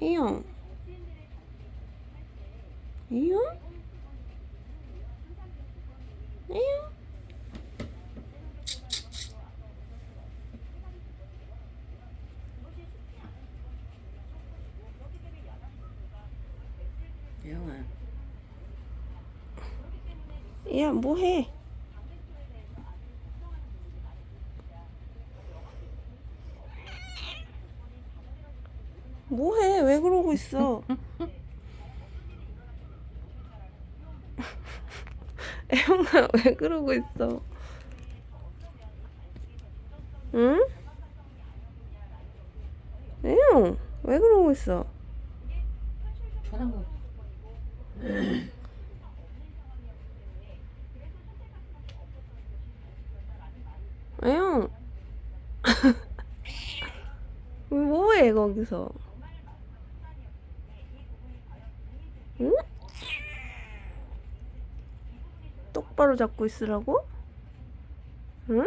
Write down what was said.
애영. 애영? 애영? 영아 야, 뭐해? 뭐해? 왜 그러고 있어? 애영아, 왜 그러고 있어? 응? 애영, 왜 그러고 있어? 편한 거 애영. 왜 뭐해, 거기서? 응? 똑바로 잡고 있으라고? 응?